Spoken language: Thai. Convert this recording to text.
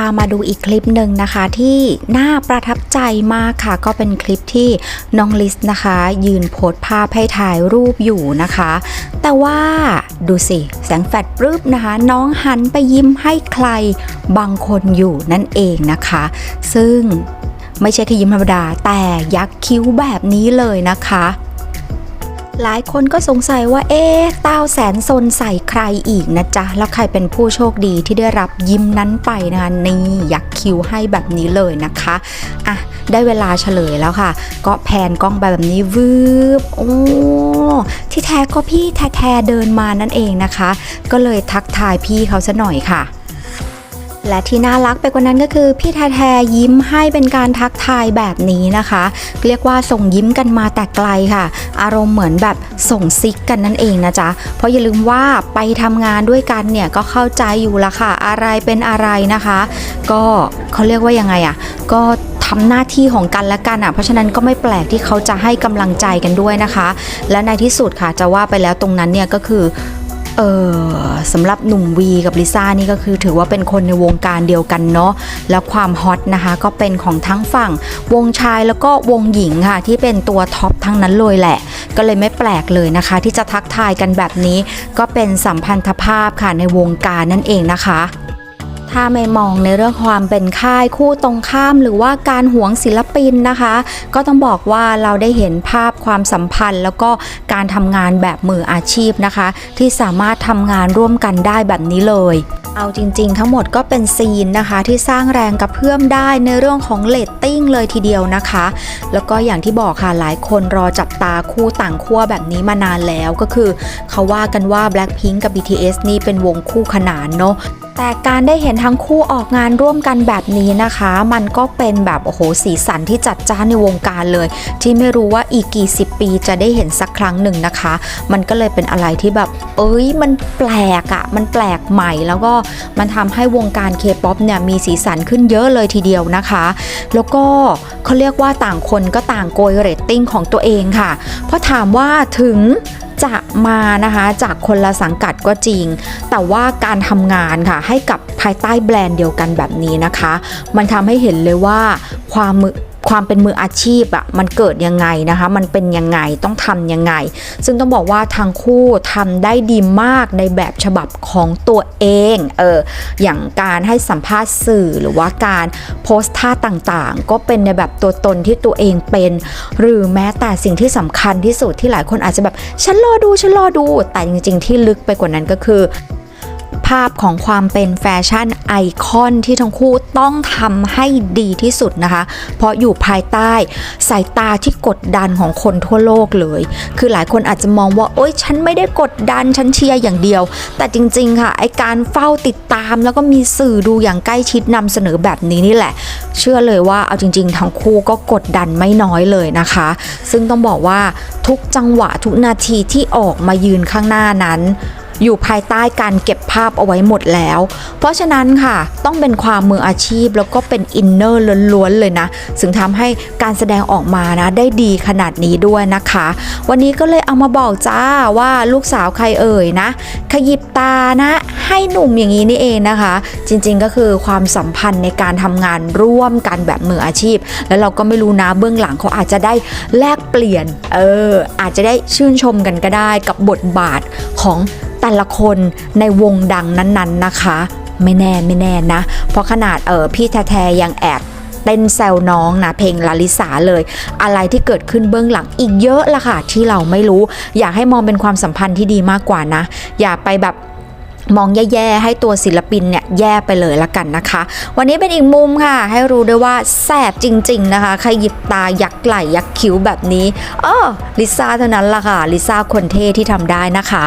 ามาดูอีกคลิปหนึ่งนะคะ ที่น่าประทับใจมากค่ะ ก็เป็นคลิปที่น้องลิสนะคะ ยืนโพสภาพให้ถ่ายรูปอยู่นะคะ แต่ว่าดูสิ แสงแฟลชปรึบนะคะ น้องหันไปยิ้มให้ใครบางคนอยู่นั่นเองนะคะ ซึ่งไม่ใช่แค่ยิ้มธรรมดา แต่ยักคิ้วแบบนี้เลยนะคะ หลายคนก็สงสัยว่าเอ๊ะต้าวแสนซนใส่ใครอีกนะจ๊ะ แล้วใครเป็นผู้โชคดีที่ได้รับยิ้มนั้นไปนะคะนี่ยักคิวให้แบบนี้เลยนะคะอะได้เวลาเฉลยแล้วค่ะ ก็แพนกล้องไปแบบนี้วืบโอ้ที่แท้ก็พี่แท้ๆเดินมานั่นเองนะคะ ก็เลยทักทายพี่เขาซะหน่อยค่ะ และที่น่ารักไปกว่านั้นก็คือพี่แท้ๆยิ้มให้เป็นการทักทายแบบนี้นะคะ เรียกว่าส่งยิ้มกันมาแต่ไกลค่ะ อารมณ์เหมือนแบบส่งซิกกันนั่นเองนะจ๊ะ เพราะอย่าลืมว่าไปทำงานด้วยกันเนี่ยก็เข้าใจอยู่ละค่ะ อะไรเป็นอะไรนะคะ ก็เขาเรียกว่ายังไงอะ่ะ ก็ทำหน้าที่ของกันและกันอะ เพราะฉะนั้นก็ไม่แปลกที่เขาจะให้กำลังใจกันด้วยนะคะ และในที่สุดค่ะจะว่าไปแล้วตรงนั้นเนี่ยก็คือ เออสำหรับหนุ่มวีกับลิซ่านี่ก็คือถือว่าเป็นคนในวงการเดียวกันเนาะแล้วความฮอตนะคะก็เป็นของทั้งฝั่งวงชายแล้วก็วงหญิงค่ะ ที่เป็นตัวท็อปทั้งนั้นเลยแหละ ก็เลยไม่แปลกเลยนะคะ ที่จะทักทายกันแบบนี้ก็เป็นสัมพันธภาพค่ะในวงการนั่นเองนะคะ ถ้าไม่มองในเรื่องความเป็นค่ายคู่ตรงข้ามหรือว่าการหวงศิลปินนะคะ ก็ต้องบอกว่าเราได้เห็นภาพความสัมพันธ์ แล้วก็การทำงานแบบมืออาชีพนะคะ ที่สามารถทำงานร่วมกันได้แบบนี้เลยเอาจริงๆ ทั้งหมดก็เป็นซีนนะคะ ที่สร้างแรงกระเพื่อมได้ในเรื่องของเลตติ้งเลยทีเดียวนะคะ แล้วก็อย่างที่บอกค่ะหลายคนรอจับตาคู่ต่างขั้วแบบนี้มานานแล้วก็คือ เขาว่ากันว่า Blackpink กับ BTS นี่เป็นวงคู่ขนานเนาะ แต่การได้เห็นทั้งคู่ออกงานร่วมกันแบบนี้นะคะ มันก็เป็นแบบโอ้โหสีสันที่จัดจ้านในวงการเลย ที่ไม่รู้ว่าอีกกี่สิบปีจะได้เห็นสักครั้งหนึ่งนะคะ มันก็เลยเป็นอะไรที่แบบ เอ้ยมันแปลกอะ่ะมันแปลกใหม่แล้วก็มันทำให้วงการเคป๊อปเนี่ยมีสีสันขึ้นเยอะเลยทีเดียวนะคะ แล้วก็เขาเรียกว่าต่างคนก็ต่างโกยเรตติ้งของตัวเองค่ะ เพราะถามว่าถึง จะมานะคะจากคนละสังกัดก็จริง แต่ว่าการทำงานค่ะให้กับภายใต้แบรนด์เดียวกันแบบนี้นะคะ มันทำให้เห็นเลยว่าความมือ ความเป็นมืออาชีพอะ่ะมันเกิดยังไงนะคะ มันเป็นยังไงต้องทำยังไง ซึ่งต้องบอกว่าทั้งคู่ทำได้ดีมากในแบบฉบับของตัวเองเอออย่างการให้สัมภาษณ์สื่อหรือว่าการโพสต์ท่าต่างๆ ก็เป็นในแบบตัวตนที่ตัวเองเป็น หรือแม้แต่สิ่งที่สำคัญที่สุดที่หลายคนอาจจะแบบฉันรอดูฉันรอดูแต่จริง ๆ ที่ลึกไปกว่านั้นก็คือ ภาพของความเป็นแฟชั่นไอคอนที่ทั้งคู่ต้องทำให้ดีที่สุดนะคะ เพราะอยู่ภายใต้สายตาที่กดดันของคนทั่วโลกเลย คือหลายคนอาจจะมองว่า โอ๊ยฉันไม่ได้กดดัน ฉันเชียร์อย่างเดียว แต่จริงๆค่ะ ไอการเฝ้าติดตามแล้วก็มีสื่อดูอย่างใกล้ชิดนำเสนอแบบนี้นี่แหละ เชื่อเลยว่าเอาจริง ๆ ทั้งคู่ก็กดดันไม่น้อยเลยนะคะ ซึ่งต้องบอกว่าทุกจังหวะทุกนาทีที่ออกมายืนข้างหน้านั้น อยู่ภายใต้การเก็บภาพเอาไว้หมดแล้ว เพราะฉะนั้นค่ะต้องเป็นความมืออาชีพแล้วก็เป็นอินเนอร์ล้วนๆเลยนะซึ่งทำให้การแสดงออกมานะได้ดีขนาดนี้ด้วยนะคะ วันนี้ก็เลยเอามาบอกจ้าว่าลูกสาวใครเอ่ยนะ ขยิบตานะ ให้หนุ่มอย่างนี้นี่เองนะคะ จริงๆก็คือความสัมพันธ์ในการทำงานร่วมกันแบบมืออาชีพ แล้วเราก็ไม่รู้นะเบื้องหลังเขาอาจจะได้แลกเปลี่ยนเอออาจจะได้ชื่นชมกันก็ได้กับบทบาทของ แต่ละคนในวงดังนั้นๆนะคะ ไม่แน่ไม่แน่นะ เพราะขนาดเออพี่แท้ๆยังแอบเต้นแซวน้องนะเพลงลาลิสาเลย อะไรที่เกิดขึ้นเบื้องหลังอีกเยอะละค่ะ ที่เราไม่รู้ อยากให้มองเป็นความสัมพันธ์ที่ดีมากกว่านะ อย่าไปแบบมองแย่ๆให้ตัวศิลปินเนี่ยแย่ไปเลยละกันนะคะ วันนี้เป็นอีกมุมค่ะ ให้รู้ด้วยว่าแสบจริง ๆนะคะใครหยิบตายักไหลยักคิ้วแบบนี้ เออลิซ่าเท่านั้นละค่ะลิซ่าคนเท่ที่ทำได้นะคะ